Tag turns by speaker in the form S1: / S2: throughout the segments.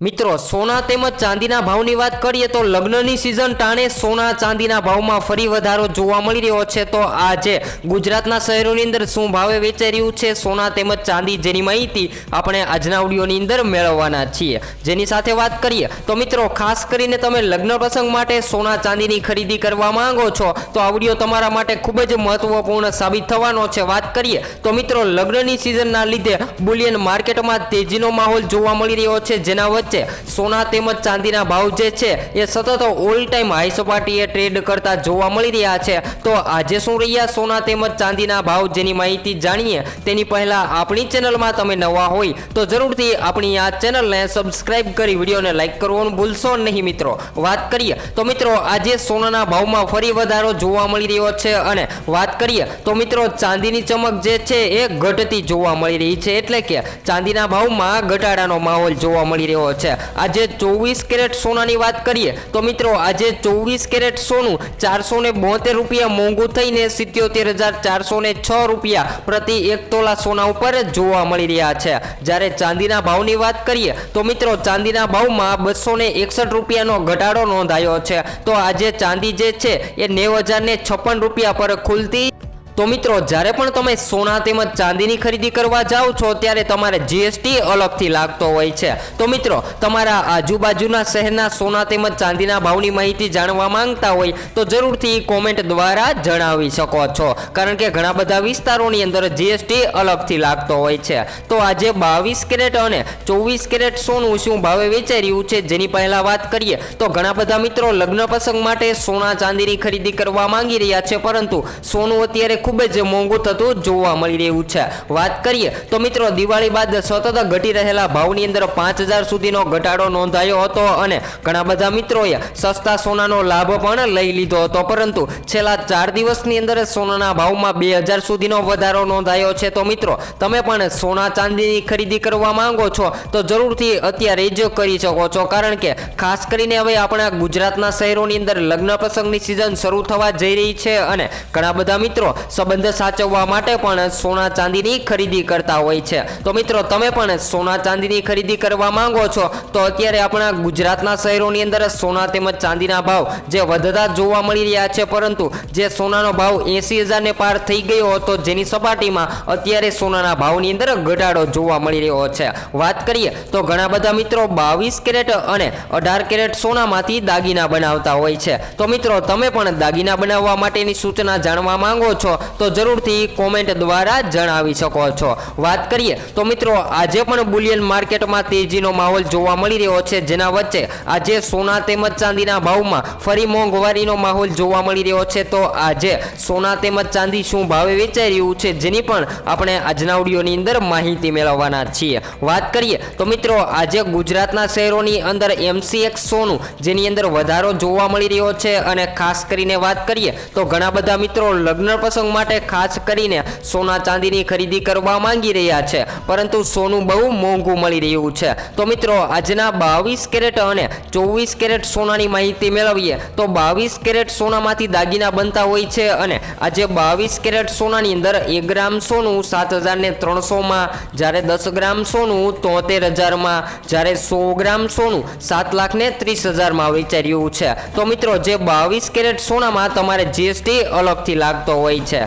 S1: મિત્રો, સોના તેમજ ચાંદીના ભાવની વાત કરીએ તો લગ્નની સિઝન ટાણે સોના ચાંદીના ભાવમાં ફરી વધારો જોવા મળી રહ્યો છે. તો આજે ગુજરાતના શહેરોની અંદર શું ભાવે વેચાઈ રહ્યું છે? સોના તેમજ ચાંદી જેની માહિતી આપણે આજના ઓડિયોની અંદર મેળવવાના છીએ. જેની સાથે વાત કરીએ તો મિત્રો, ખાસ કરીને તમે લગ્ન પ્રસંગ માટે સોના ચાંદીની ખરીદી કરવા માંગો છો, તો આ ઓડિયો તમારા માટે ખૂબ જ મહત્વપૂર્ણ સાબિત થવાનો છે. વાત કરીએ તો મિત્રો, લગ્નની સિઝનના લીધે બુલિયન માર્કેટમાં તેજીનો માહોલ જોવા મળી રહ્યો છે. જેના વચ્ચે સોના તેમજ ચાંદીના ભાવ જે છે, એ સતત ઓલ ટાઈમ હાઈ સપાટીએ ટ્રેડ કરતા જોવા મળી રહ્યા છે. તો આજે શું રહ્યા સોના તેમજ ચાંદીના ભાવ જેની માહિતી જાણીએ, તેની પહેલા આપણી ચેનલમાં તમે નવા હોય, તો જરૂરથી આપણી આ ચેનલને સબસ્ક્રાઈબ કરી વિડીયોને લાઈક કરવાનું ભૂલશો નહીં મિત્રો. વાત કરીએ, તો મિત્રો આજે સોનાના ભાવમાં ફરી વધારો જોવા મળી રહ્યો છે અને વાત કરીએ, તો મિત્રો ચાંદીની ચમક જે છે, એ ઘટતી જોવા મળી રહી છે. એટલે કે ચાંદીના ભાવમાં ઘટાડાનો માહોલ જોવા મળી રહ્યો છે. આજે ચોવીસ કેરેટ સોનાની વાત કરીએ તો મિત્રો, આજે ચોવીસ કેરેટ સોનું ચારસો ને બોતેર રૂપિયા મોંઘું થઈને સિત્યોતેર હજાર ચારસો ને છ રૂપિયા પ્રતિ એક તોલા સોના ઉપર જોવા મળી રહ્યા છે. જ્યારે ચાંદીના ભાવની વાત કરીએ તો મિત્રો, ચાંદીના ભાવમાં બસો ને એકસઠ રૂપિયાનો ઘટાડો નોંધાયો છે. તો આજે ચાંદી જે છે એ નેવ હજાર ને છપ્પન રૂપિયા પર ખુલતી તો મિત્રો, જ્યારે પણ તમે સોના તેમજ ચાંદીની ખરીદી કરવા જાઓ છો, ત્યારે તમારે જીએસટી અલગથી લાગતો હોય છે. તો મિત્રો, તમારા આજુબાજુના શહેરના સોના તેમજ ચાંદીના ભાવની માહિતી જાણવા માંગતા હોય, તો જરૂરથી કોમેન્ટ દ્વારા જણાવી શકો છો. કારણ કે ઘણા બધા વિસ્તારોની અંદર જીએસટી અલગથી લાગતો હોય છે. તો આજે બાવીસ કેરેટ અને ચોવીસ કેરેટ સોનું શું ભાવે વેચાઈ રહ્યું છે, જેની પહેલાં વાત કરીએ, તો ઘણા બધા મિત્રો લગ્ન પ્રસંગ માટે સોના ચાંદીની ખરીદી કરવા માંગી રહ્યા છે, પરંતુ સોનું અત્યારે ખૂબ જ મોંઘું થતું જોવા મળી રહ્યું છે. વાત કરીએ તો મિત્રો, દિવાળી બાદ સતત ઘટી રહેલા ભાવની અંદર પાંચ હજાર સુધીનો ઘટાડો નોંધાયો હતો અને ઘણા બધા મિત્રોએ સસ્તા સોનાનો લાભ પણ લઈ લીધો હતો. પરંતુ છેલ્લા ચાર દિવસની અંદર સોનાના ભાવમાં બે હજાર સુધીનો વધારો નોંધાયો છે. તો મિત્રો, તમે પણ સોના ચાંદીની ખરીદી કરવા માંગો છો, તો જરૂરથી અત્યારે જ કરી શકો છો. કારણ કે ખાસ કરીને હવે આપણા ગુજરાતના શહેરોની અંદર લગ્ન પ્રસંગની સિઝન શરૂ થવા જઈ રહી છે અને ઘણા બધા મિત્રો સંબંધ સાચવવા માટે પણ સોના ચાંદીની ખરીદી કરતા હોય છે. તો મિત્રો, તમે પણ સોના ચાંદીની ખરીદી કરવા માંગો છો, તો અત્યારે આપણા ગુજરાતના શહેરોની અંદર સોના તેમજ ચાંદીના ભાવ જે વધતા જોવા મળી રહ્યા છે, પરંતુ જે સોનાનો ભાવ એસી હજારને પાર થઈ ગયો હતો, જેની સપાટીમાં અત્યારે સોનાના ભાવની અંદર ઘટાડો જોવા મળી રહ્યો છે. વાત કરીએ તો ઘણા બધા મિત્રો બાવીસ કેરેટ અને અઢાર કેરેટ સોનામાંથી દાગીના બનાવતા હોય છે. તો મિત્રો, તમે પણ દાગીના બનાવવા માટેની સૂચના જાણવા માંગો છો? તો જરૂરથી કોમેન્ટ દ્વારા જણાવી શકો છો. વાત કરીએ, તો મિત્રો, આજે પણ બુલિયન માર્કેટમાં તેજીનો માહોલ જોવા મળી રહ્યો છે, જેના વચ્ચે આજે સોના તેમજ ચાંદીના ભાવમાં ફરી મોંઘવારીનો માહોલ જોવા મળી રહ્યો છે. તો આજે સોના તેમજ ચાંદી શું ભાવે વેચાઈ રહ્યું છે, જેની પણ આપણે આજના ઓડિયોની અંદર માહિતી મેળવવાના છીએ. વાત કરીએ, તો મિત્રો, આજે ગુજરાતના શહેરોની અંદર એમસીએક્સ સોનું જેની અંદર વધારો જોવા મળી રહ્યો છે. અને ખાસ કરીને વાત કરીએ, તો ઘણા બધા મિત્રો લગ્ન પ્રસંગ માટે ખાસ કરીને સોના ચાંદીની ખરીદી કરવા માંગી રહ્યા છે. પરંતુ સોનું બહુ મોંઘું મળી રહ્યું છે. તો મિત્રો, આજના બાવીસ કેરેટ અને ચોવીસ કેરેટ સોનાની માહિતી મેળવીએ. તો બાવીસ કેરેટ સોનામાંથી દાગીના બનતા હોય છે અને આજે બાવીસ કેરેટ સોનાની અંદર એક ગ્રામ સોનું સાત હજારને ત્રણસોમાં, જ્યારે દસ ગ્રામ સોનું તોતેર હજારમાં, જ્યારે સો ગ્રામ સોનું સાત લાખ ને ત્રીસ હજારમાં વેચાઈ રહ્યું છે. તો મિત્રો, જે બાવીસ કેરેટ સોનામાં તમારે જીએસટી અલગથી લાગતો હોય છે.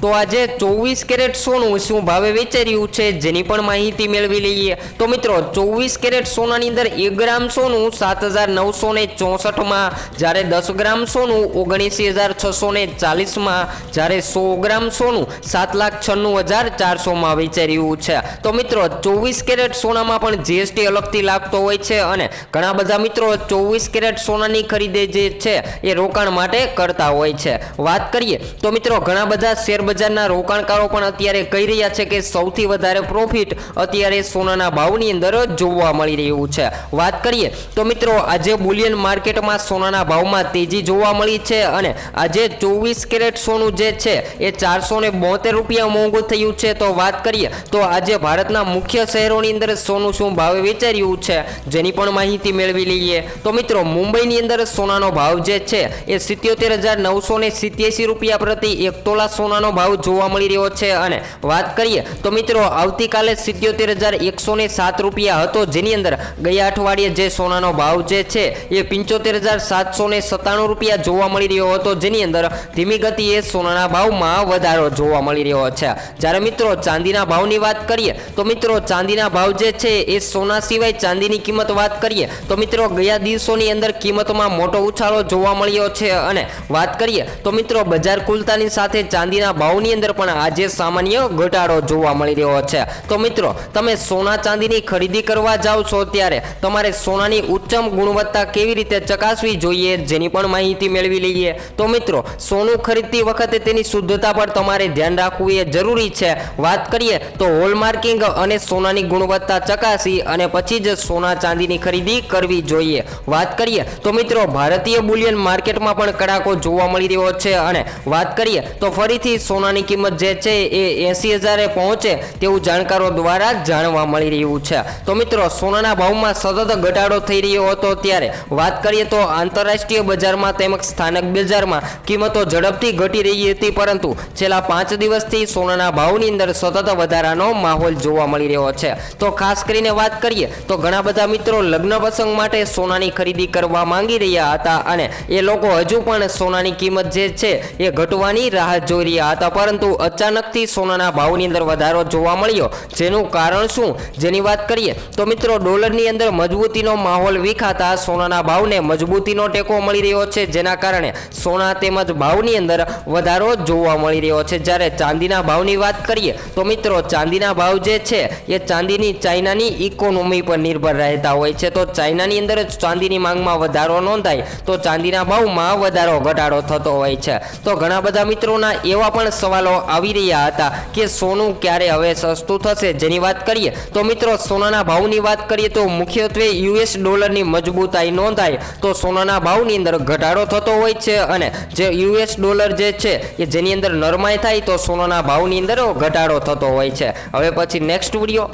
S1: તો આજે ચોવીસ કેરેટ સોનું શું ભાવે વેચાઈ રહ્યું છે જેની પણ માહિતી મેળવી લઈએ. તો મિત્રો, ચોવીસ કેરેટ સોનાની અંદર એક ગ્રામ સોનું સાત હજાર નવસો ને ચોસઠમાં, જ્યારે દસ ગ્રામ સોનું ઓગણીસી હજાર છસો ને ચાલીસમાં, જ્યારે સો ગ્રામ સોનું સાત લાખ છન્નું હજાર ચારસોમાં વેચાઈ રહ્યું છે. તો મિત્રો, ચોવીસ કેરેટ સોનામાં પણ જીએસટી અલગથી લાગતો હોય છે અને ઘણા બધા મિત્રો ચોવીસ કેરેટ સોનાની ખરીદે જે છે એ રોકાણ માટે કરતા હોય છે. વાત કરીએ, તો મિત્રો, ઘણા બધા શેર બજારના રોકાણકારો પણ અત્યારે કહી રહ્યા છે કે સૌથી વધારે પ્રોફિટ અત્યારે સોનાના ભાવની અંદર જોવા મળી રહ્યું છે. વાત કરીએ તો મિત્રો, આજે બુલિયન માર્કેટમાં સોનાના ભાવમાં તેજી જોવા મળી છે અને આજે ચોવીસ કેરેટ સોનું જે છે એ ચારસો ને બોતેર રૂપિયા મોંઘું થયું છે. તો વાત કરીએ તો આજે ભારતના મુખ્ય શહેરોની અંદર સોનું શું ભાવે વેચાઈ છે જેની પણ માહિતી મેળવી લઈએ. તો મિત્રો, મુંબઈની અંદર સોનાનો ભાવ જે છે એ સિત્યોતેર હજાર નવસો ને સિત્યાસી રૂપિયા પ્રતિ એક તોલા સોનાનો ભાવ જોવા મળી રહ્યો છે અને વાત કરીએ તો મિત્રો, આવતીકાલે સિત્યોતેર હજાર એકસો ને સાત રૂપિયા હતો. જેની અંદર ગયા અઠવાડિયે જે સોનાનો ભાવ જે છે એ પંચોતેર હજાર સાતસો ને સત્તાણું રૂપિયા જોવા મળી રહ્યો હતો. જેની અંદર ધીમી ગતિએ સોનાના ભાવમાં વધારો જોવા મળી રહ્યો છે. જ્યારે મિત્રો, ચાંદીના ભાવની વાત કરીએ તો મિત્રો, ચાંદીના ભાવ જે છે એ સોના સિવાય ચાંદીની કિંમત વાત કરીએ તો મિત્રો, ગયા દિવસોની અંદર કિંમતમાં મોટો ઉછાળો જોવા મળ્યો છે. અને વાત કરીએ તો મિત્રો, બજાર ખુલતાની સાથે ચાંદીના ભાવની અંદર પણ આજે સામાન્ય ઘટાડો જોવા મળી રહ્યો છે. તો મિત્રો, તમે સોના ચાંદીની ખરીદી કરવા જાઓ છો ત્યારે તમારે સોનાની ઉચ્ચમ ગુણવત્તા કેવી રીતે ચકાસવી જોઈએ જેની પણ માહિતી મેળવી લઈએ? તો મિત્રો, સોનું ખરીદતી વખતે તેની શુદ્ધતા પર તમારે ધ્યાન રાખવું એ જરૂરી છે. વાત કરીએ તો હોલમાર્કિંગ અને સોનાની ગુણવત્તા ચકાસી અને પછી જ સોના ચાંદીની ખરીદી કરવી જોઈએ. વાત કરીએ તો મિત્રો, ભારતીય બુલિયન માર્કેટમાં પણ કડાકો જોવા મળી રહ્યો છે. અને વાત કરીએ તો ફરીથી સોનાની કિંમત જે છે એ એંસી હજારે પહોંચે તેવું જાણકારો દ્વારા જાણવા મળી રહ્યું છે. તો મિત્રો, સોનાના ભાવમાં સતત ઘટાડો થઈ રહ્યો હતો ત્યારે. વાત કરીએ તો આંતરરાષ્ટ્રીય બજારમાં તેમજ સ્થાનિક બજારમાં કિંમતો ઝડપથી ઘટી રહી હતી, પરંતુ છેલ્લા પાંચ દિવસથી સોનાના ભાવની અંદર સતત વધારાનો માહોલ જોવા મળી રહ્યો છે. તો ખાસ કરીને વાત કરીએ તો ઘણા બધા મિત્રો લગ્ન પ્રસંગ માટે સોનાની ખરીદી કરવા માંગી રહ્યા હતા અને એ લોકો હજુ પણ સોનાની કિંમત જે છે એ ઘટવાની રાહ જોઈ રહ્યા હતા. પરંતુ અચાનકથી સોનાના ભાવની અંદર વધારો જોવા મળ્યો. જેનું કારણ શું? જેની વાત કરીએ, તો મિત્રો, ડોલરની અંદર મજબૂતીનો માહોલ વિખાતા સોનાના ભાવને મજબૂતીનો ટેકો મળી રહ્યો છે, જેના કારણે સોના તેમજ ભાવની અંદર વધારો જોવા મળી રહ્યો છે. જ્યારે ચાંદીના ભાવની વાત કરીએ, તો મિત્રો, ચાંદીના ભાવ જે છે, એ ચાંદીની ચાઇનાની ઇકોનોમી પર નિર્ભર રહેતા હોય છે. તો ચાઇનાની અંદર ચાંદીની માંગમાં વધારો નોંધાય, તો ચાંદીના ભાવમાં વધારો ઘટાડો થતો હોય છે. તો ઘણા બધા મિત્રોના એવા પણ સવાલો આવી રહ્યા હતા કે સોનું ક્યારે હવે સસ્તું થશે જેની વાત કરીએ તો મિત્રો સોનાના ભાવની વાત કરીએ તો મુખ્યત્વે યુએસ ડોલરની મજબૂતાઈ નોંધાય તો સોનાના ભાવની અંદર ઘટાડો થતો હોય છે અને જે યુએસ ડોલર જે છે એ જેની અંદર નરમાઈ થાય તો સોનાના ભાવની અંદર ઘટાડો થતો હોય છે. હવે પછી નેક્સ્ટ વીડિયો.